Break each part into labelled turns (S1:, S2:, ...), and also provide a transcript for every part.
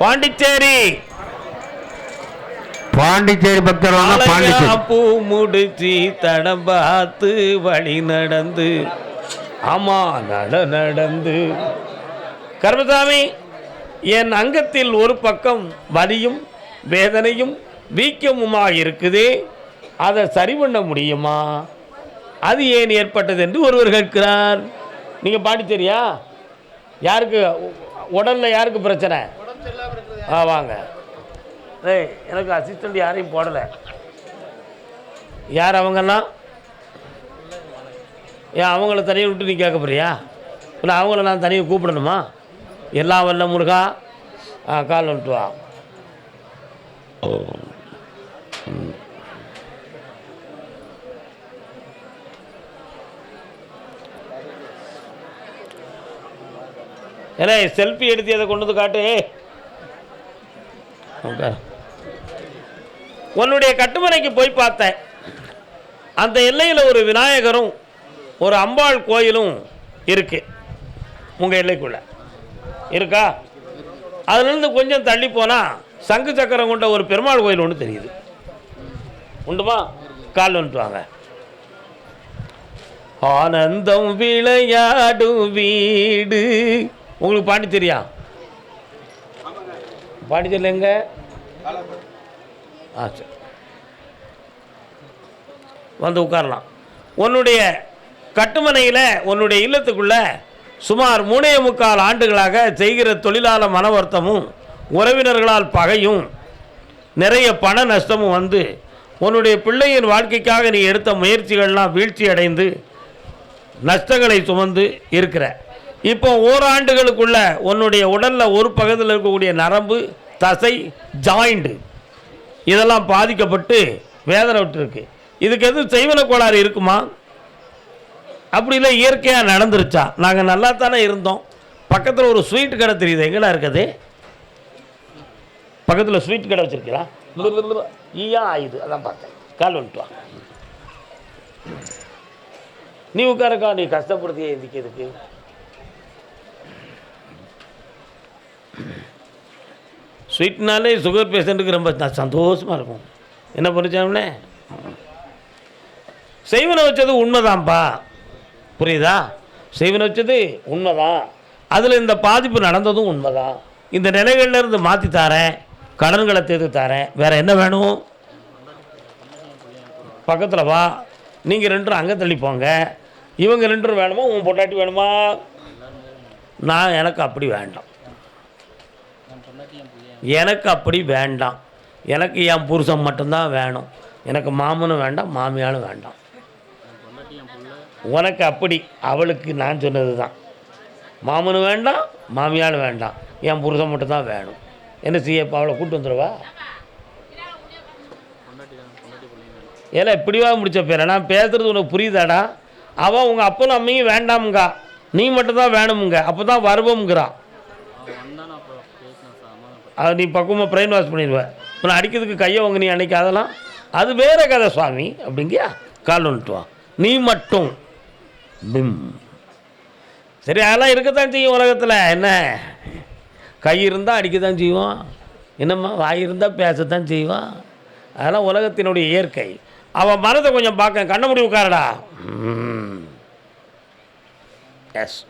S1: பாண்டிச்சேரி.
S2: பாண்டிச்சேரி பக்தர்
S1: பூ முடிச்சு தடம் பார்த்து வழி நடந்து ஆமா நட நடந்து. கர்மசாமி என் அங்கத்தில் ஒரு பக்கம் வலியும் வேதனையும் வீக்கமுமா இருக்குதே அதை சரி பண்ண முடியுமா? அது ஏன் ஏற்பட்டது என்று ஒருவர் கேட்கிறார். நீங்கள் பாண்டிச்சேரியா யாருக்கு? உடல்ல யாருக்கு பிரச்சனை? ஆ வாங்க. ஏய் எனக்கு அசிஸ்டண்ட் யாரையும் போடலை. யார் அவங்கெல்லாம் ஏன் அவங்கள தனியாக விட்டு நீ கேட்க போறியா? இல்லை அவங்கள நான் தனியாக கூப்பிடணுமா? எல்லாம் வல்ல முருகா. ஆ கால் வந்துட்டு வா ஏன்னா செல்ஃபி எடுத்து அதை கொண்டு வந்து காட்டு? உன்னுடைய கட்டுமனைக்கு போய் பார்த்தேன். அந்த எல்லையில் ஒரு விநாயகரும் ஒரு அம்பாள் கோயிலும் இருக்கு. உங்கள் எல்லைக்குள்ள. இருக்கா? அதுலேருந்து கொஞ்சம் தள்ளி போனால் சங்கு சக்கரம் கொண்ட ஒரு பெருமாள் கோயில் ஒன்று தெரியுது. உண்டுமா? கால் வந்துட்டு வாங்க. ஆனந்தம் விளையாடும் வீடு. உங்களுக்கு பாண்டிச்சேரியா பாண்டிச்சேரியில் எங்க? ஆ சரி. வந்து உட்காரலாம். உன்னுடைய கட்டுமனையில் உன்னுடைய இல்லத்துக்குள்ள சுமார் மூணே முக்கால் ஆண்டுகளாக செய்கிற தொழிலாள மன வருத்தமும் உறவினர்களால் பகையும் நிறைய பண நஷ்டமும் வந்து உன்னுடைய பிள்ளையின் வாழ்க்கைக்காக நீ எடுத்த முயற்சிகள்லாம் வீழ்ச்சி அடைந்து நஷ்டங்களை சுமந்து இருக்கிற. இப்போ ஓராண்டுகளுக்குள்ள உன்னுடைய உடலில் ஒரு பகுதியில் இருக்கக்கூடிய நரம்பு தசை ஜாயிண்டு இதெல்லாம் பாதிக்கப்பட்டு வேதனை விட்டுருக்கு. இதுக்கு எதுவும் செய்வன கோளாறு இருக்குமா? அப்படி இல்லை இயற்கையாக நடந்துருச்சா? நாங்கள் நல்லா தானே இருந்தோம். பக்கத்தில் ஒரு ஸ்வீட் கடை தெரியுது எங்கடா இருக்குது? பக்கத்தில் ஸ்வீட் கடை வச்சிருக்கீங்களா? ஈயா ஆயுது அதான் பார்த்தேன். கால் வந்துட்டு நீ உட்காரக்கா நீ கஷ்டப்படுத்தியே இதுக்கு இதுக்கு? ஸ்வீட்னாலே சுகர் பேஷண்ட்டுக்கு ரொம்ப சந்தோஷமாக இருக்கும். என்ன பண்ணிச்சாம்னே செய்வனை வச்சது உண்மைதான்ப்பா புரியுதா? செய்வனை வச்சது உண்மைதான் அதில் இந்த பாதிப்பு நடந்ததும் உண்மைதான் இந்த நிலைகள்லேருந்து மாற்றி தாரேன். கடன்களை தீர்த்து தாரேன். வேறு என்ன வேணும்? பக்கத்தில் வா. நீங்கள் ரெண்டும் அங்கே தள்ளி போங்க. இவங்க ரெண்டும் வேணுமா? உன் பொட்டாட்டி வேணுமா? நான் எனக்கு அப்படி வேண்டாம். எனக்கு அப்படி வேண்டாம். எனக்கு என் புருஷன் மட்டும்தான் வேணும். எனக்கு மாமனும் வேண்டாம் மாமியாலும் வேண்டாம். உனக்கு அப்படி அவளுக்கு நான் சொன்னது தான் மாமனும் வேண்டாம் மாமியாலும் வேண்டாம். என் புருஷன் மட்டும்தான் வேணும். என்ன செய்ய இப்போ அவளை கூப்பிட்டு வந்துடுவா ஏன்னா இப்படிவா முடிச்ச பேரை? நான் பேசுறது உனக்கு புரியுதாடா? அவன் உங்கள் அப்பனும் அம்மையும் வேண்டாமுங்கா. நீ மட்டும்தான் வேணுமுங்க. அப்போ தான் வருவோம்ங்கிறான் அதை நீ பக்குவமாக பிரெயின் வாஷ் பண்ணிடுவேன் இப்போ நான் அடிக்கிறதுக்கு கையை உங்க நீ அன்னைக்கு அதெல்லாம். அது வேற கதை சுவாமி அப்படிங்கியா? கால் வந்துட்டு வா நீ மட்டும். பிம். சரி அதெல்லாம் இருக்கத்தான் செய்யும் உலகத்தில். என்ன? கை இருந்தால் அடிக்கத்தான் செய்வான். என்னம்மா? வாய் இருந்தால் பேசத்தான் செய்வான். அதெல்லாம் உலகத்தினுடைய இயற்கை. அவன் மனதை கொஞ்சம் பார்க்க கண்ண முடி உட்காரடா. எஸ்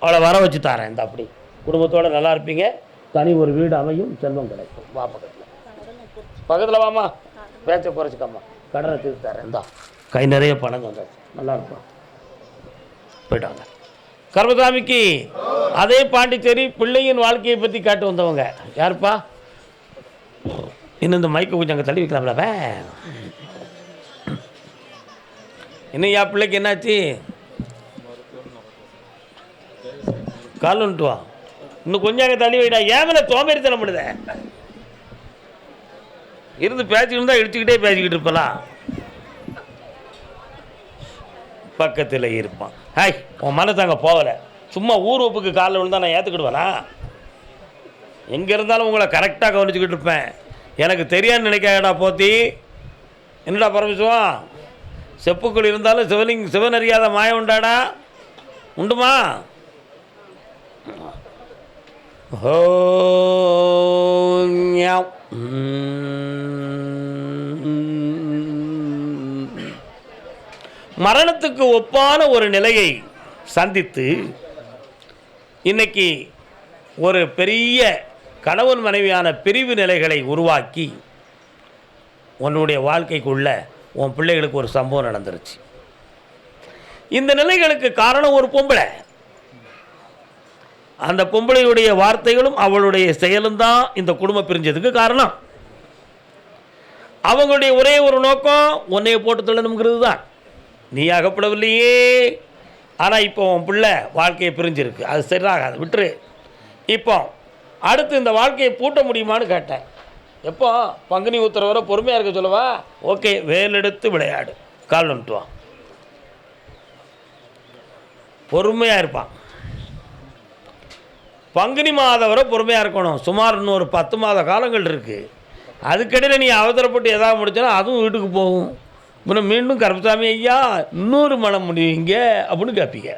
S1: அவளை வர வச்சு தரேன். இந்த அப்படி. குடும்பத்தோடு நல்லா இருப்பீங்க. தனி ஒரு வீடு அமையும் செல்வம் கிடைக்கும். வா பக்கத்தில். பக்கத்தில் வாமா பேச்சை குறைச்சிக்கம்மா கடனை தீர்த்து தரேன் இந்தா. கை நிறைய பணம் வந்தாச்சு நல்லா இருப்பான் போயிட்டாங்க. கர்மசாமிக்கு அதே பாண்டிச்சேரி பிள்ளையின் வாழ்க்கையை பற்றி காட்டு வந்தவங்க. யாருப்பா? இன்னும் இந்த மைக்கை கொஞ்சம் அங்கே தள்ளி வைக்கலாம்ல வே. இன்னும் என் பிள்ளைக்கு என்னாச்சு? கால் வந்துட்டு வா. இன்னும் கொஞ்சம் அங்கே தள்ளி வைடா. ஏன் மேலே சோம்பேறித்தனம் பண்ணுதே இருந்து பேசிக்கிட்டு இருந்தால் இடிச்சுக்கிட்டே பேசிக்கிட்டு இருப்பலாம் பக்கத்தில் இருப்பான். ஹாய் உன் மனசு அங்கே போகலை. சும்மா ஊர் ஒப்புக்கு காலில் விழுந்தா நான் ஏற்றுக்கிடுவேனா எங்கே இருந்தாலும் உங்களை கரெக்டாக கவனிச்சுக்கிட்டு இருப்பேன். எனக்கு தெரியான்னு நினைக்காடா போத்தி. என்னடா பரமசிவம்? செப்புக்குள் இருந்தாலும் சிவலிங் சிவன் அறியாத மாயம் உண்டாடா? உண்டுமா? ஹோ மரணத்துக்கு ஒப்பான ஒரு நிலையை சந்தித்து இன்னைக்கு ஒரு பெரிய கணவன் மனைவியான பிரிவு நிலைகளை உருவாக்கி உன்னுடைய வாழ்க்கைக்குள்ள உன் பிள்ளைகளுக்கு ஒரு சம்பவம் நடந்துருச்சு. இந்த நிலைகளுக்கு காரணம் ஒரு பொம்பளை. அந்த பொம்பளையுடைய வார்த்தைகளும் அவளுடைய செயலும் தான் இந்த குடும்பம் பிரிஞ்சதுக்கு காரணம். அவங்களுடைய ஒரே ஒரு நோக்கம் உன்னைய போட்டு தள்ளணுங்கிறது தான். நீ அகப்படவில்லையே. ஆனால் இப்போ உன் பிள்ளை வாழ்க்கையை பிரிஞ்சிருக்கு. அது சரியாகாது. விட்டுரு. இப்போ அடுத்து இந்த வாழ்க்கையை பூட்ட முடியுமான்னு கேட்டேன். எப்போ பங்குனி உத்தரவரை பொறுமையாக இருக்க சொல்லவா? ஓகே வேலெடுத்து விளையாடு. கால் வந்துட்டு பொறுமையாக இருப்பான். பங்குனி மாதம் வரை பொறுமையாக இருக்கணும். சுமார் இன்னொரு பத்து மாத காலங்கள் இருக்குது அதுக்கிடையில் நீ அவசரப்பட்டு எதாவது முடிச்சனா அதுவும் வீட்டுக்கு போகும். இன்னும் மீண்டும் கருப்பசாமி ஐயா இன்னொரு மனம் முடிவீங்க அப்படின்னு கேட்பீங்க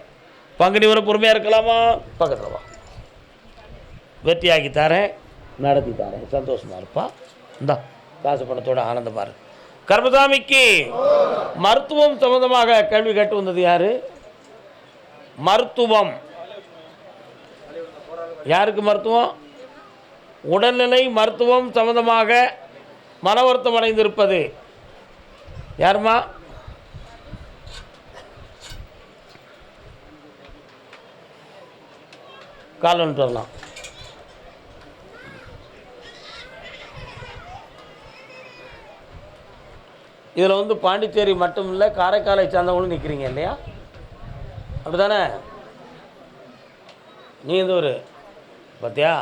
S1: பங்குனி வரை பொறுமையாக இருக்கலாமா? பக்கத்தில் வா. வெற்றியாக்கி தரேன் நடத்தி தரேன். சந்தோஷமா இருப்பா. இந்தா காசு பணத்தோட ஆனந்தமா இரு கர்மசாமிக்கு மருத்துவம் சம்பந்தமாக கேள்வி கேட்டு வந்தது யாரு? மருத்துவம். யாருக்கு மருத்துவம்? உடல்நிலை மருத்துவம் சம்மந்தமாக மன வருத்தம் அடைந்திருப்பது. யாருமா கால் சொல்லலாம் இதில் வந்து பாண்டிச்சேரி மட்டும் இல்லை காரைக்காலை சார்ந்தவங்களும் நிற்கிறீங்க இல்லையா? அப்படி தானே நீ வந்து ஒரு பார்த்தியா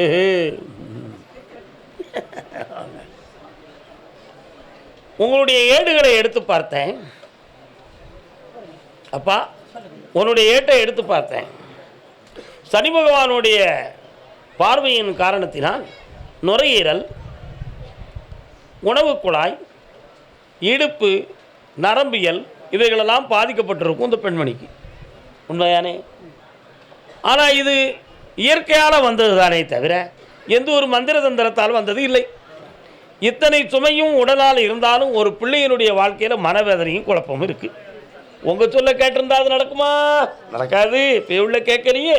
S1: ஏஹே உங்களுடைய ஏடுகளை எடுத்து பார்த்தேன். அப்பா உன்னுடைய ஏட்டை எடுத்து பார்த்தேன். சனி பகவானுடைய பார்வையின் காரணத்தினால் நுரையீரல் உணவு குழாய் இடுப்பு நரம்பியல் இவைகளெல்லாம் பாதிக்கப்பட்டிருக்கும் இந்த பெண்மணிக்கு. உண்மையானே ஆனால் இது இயற்கையால் வந்தது தானே தவிர எந்த ஒரு மந்திர தந்திரத்தால் வந்தது இல்லை. இத்தனை சுமையும் உடலால் இருந்தாலும் ஒரு பிள்ளையினுடைய வாழ்க்கையில் மனவேதனையும் குழப்பமும் இருக்குது உங்கள் சொல்ல கேட்டிருந்தா அது நடக்குமா? நடக்காது. இப்போ உள்ள கேட்கறியே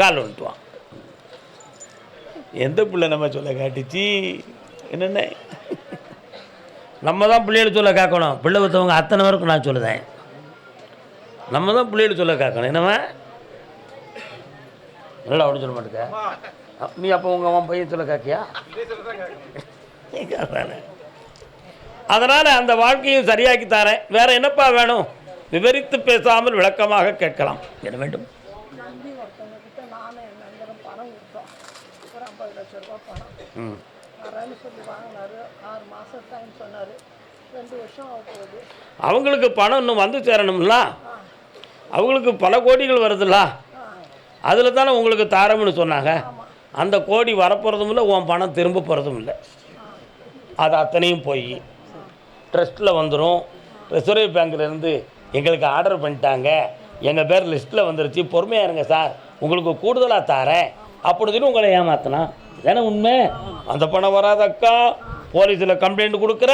S1: கால் வந்துட்டு வா எந்த பிள்ளை நம்ம சொல்ல காட்டுச்சு? என்னென்ன? நம்ம தான் பிள்ளைகள் சொல்ல கேட்கணும். பிள்ளை ஒருத்தவங்க அத்தனை பேருக்கும் நான் சொல்லுதேன். நம்ம தான் பிள்ளைகள் சொல்ல கேட்கணும். என்னவா என்னடா அப்படி சொல்ல மாட்டேங்க? நீ அப்போ உங்கள் அவன் பையன் சொல்ல கேட்கியா? அதானே. அதனால் அந்த வாழ்க்கையும் சரியாக்கி தரேன். வேற என்னப்பா வேணும்? விவரித்து பேசாமல் விளக்கமாக கேட்கலாம். என்ன வேண்டும்? அவங்களுக்கு பணம் இன்னும் வந்து சேரணும்ல? அவங்களுக்கு பல கோடிகள் வருதுல்ல? அதில் தானே உங்களுக்கு தாரம்னு சொன்னாங்க. அந்த கோடி வரப்போகிறதும் இல்லை உன் பணம் திரும்ப போகிறதும் இல்லை. அது அத்தனையும் போய் ட்ரஸ்ட்டில் வந்துடும் ரிசர்வ் பேங்க்லேருந்து எங்களுக்கு ஆர்டர் பண்ணிட்டாங்க. எங்கள் பேர் லிஸ்ட்டில் வந்துருச்சு. பொறுமையாக இருங்க சார். உங்களுக்கு கூடுதலாக தாரேன். அப்படின்னு உங்களை ஏமாத்தினா. தானே உண்மை? அந்த பணம் வராதக்கா. போலீஸில் கம்ப்ளைண்ட் கொடுக்குற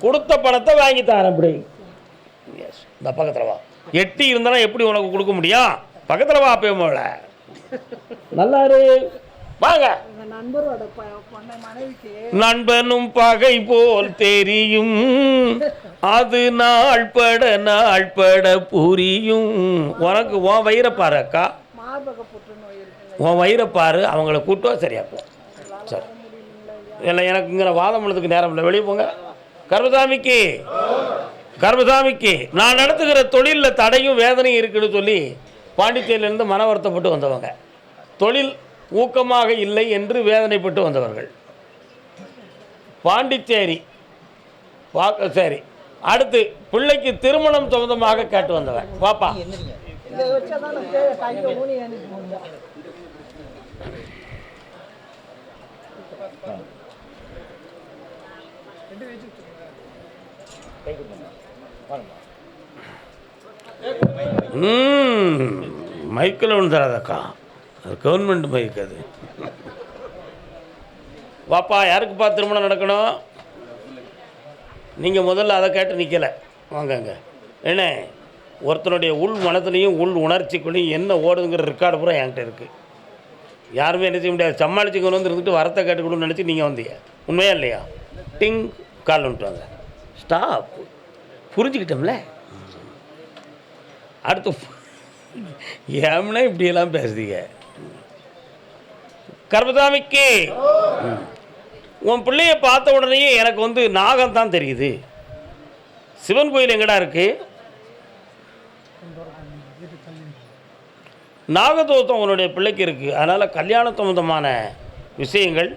S1: கொடுத்த பணத்தை வாங்கி தரேன் அப்படி. எஸ் இந்த பக்கத்தில் வா. எட்டி இருந்தாலும் எப்படி உனக்கு கொடுக்க முடியும்? பக்கத்தில் வா போல. நல்லா இரு வாங்க நண்பனும் பகை போல் தெரியும். அது நாள்பட நாள்பட புரியும். உனக்கு உன் வயிறப்பாரு அக்கா. உன் வயிறப்பாரு அவங்கள கூட்டுவா சரியா போ. சரி. இல்லை எனக்கு இங்கே வாதம் பண்ணதுக்கு நேரம் இல்லை. வெளியே போங்க. கர்மசாமிக்கு கர்மசாமிக்கு நான் நடத்துகிற தொழிலில் தடையும் வேதனையும் இருக்குன்னு சொல்லி பாண்டிச்சேரியிலேருந்து மன வருத்தப்பட்டு வந்தவங்க. தொழில் ஊக்கமாக இல்லை என்று வேதனைப்பட்டு வந்தவர்கள். பாண்டிச்சேரி பா சரி அடுத்து பிள்ளைக்கு திருமணம் சம்பந்தமாக கேட்டு வந்தவர். பாப்பா மைக்கில் விழுந்துடாதக்கா அது கவர்மெண்ட் மைக் அது. வாப்பா யாருக்குப்பா திருமணம் நடக்கணும்? நீங்கள் முதல்ல அதை கேட்டு நிற்கலை வாங்கங்க என்ன? ஒருத்தனுடைய உள் மனத்துலேயும் உள் உணர்ச்சிக்குள்ளேயும் என்ன ஓடுதுங்கிற ரெக்கார்டு பூரா என்கிட்ட இருக்குது யாருமே என்ன செய்ய முடியாது. சமாளிச்சுக்கணும் வந்து இருந்துட்டு வரத்தை கேட்டுக்கணும்னு நினச்சி நீங்கள் வந்தீங்க. உண்மையா இல்லையா? டிங் கால் வந்துட்டு ஸ்டாப் புரிஞ்சுக்கிட்டோம்ல? அடுத்து ஏம்னா இப்படியெல்லாம் பேசுதீங்க? கர்மசாமிக்கு உன் பிள்ளைய பார்த்த உடனேயே எனக்கு வந்து நாகம் தான் தெரியுது. சிவன் கோயில் எங்கடா இருக்கு? நாகதோஷம் உன்னுடைய பிள்ளைக்கு இருக்குது அதனால் கல்யாண சம்பந்தமான விஷயங்கள்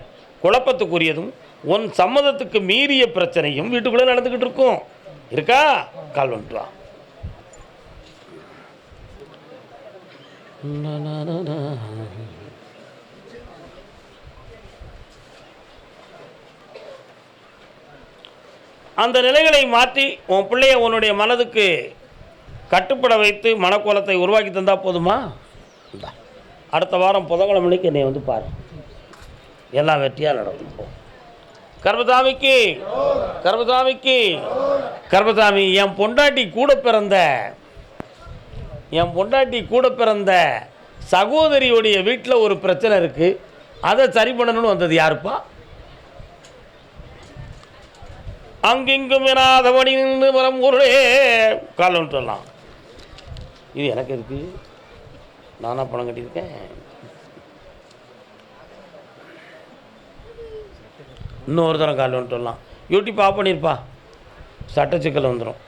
S1: குழப்பத்துக்குரியதும் உன் சம்மதத்துக்கு மீறிய பிரச்சனையும் வீட்டுக்குள்ளே நடந்துக்கிட்டு இருக்கும். இருக்கா? கால் வந்துட்டு அந்த நிலைகளை மாற்றி உன் பிள்ளைய உன்னுடைய மனதுக்கு கட்டுப்பட வைத்து மனக்கோலத்தை உருவாக்கி தந்தால் போதுமா? அடுத்த வாரம் புதன்கிழமைக்கு என்னை வந்து பாரு. எல்லாம் வெற்றியாக நடக்கும். கர்மசாமிக்கு கர்மசாமிக்கு கர்மசாமி என் பொண்டாட்டி கூட பிறந்த என் பொண்டாட்டி கூட பிறந்த சகோதரியுடைய வீட்டில் ஒரு பிரச்சனை இருக்குது அதை சரி பண்ணணும்னு வந்தது யாருப்பா? அங்கிங்கும் எனாதபடி நின்று வரம் ஊரே காலம் சொல்லலாம் இது எனக்கு இருக்கு நானா பணம் கட்டியிருக்கேன். இன்னொரு தரம் கால் வந்துட்டு வரலாம். யூடியூப் ஆஃப் பண்ணியிருப்பா. சட்ட சிக்கல் வந்துடும்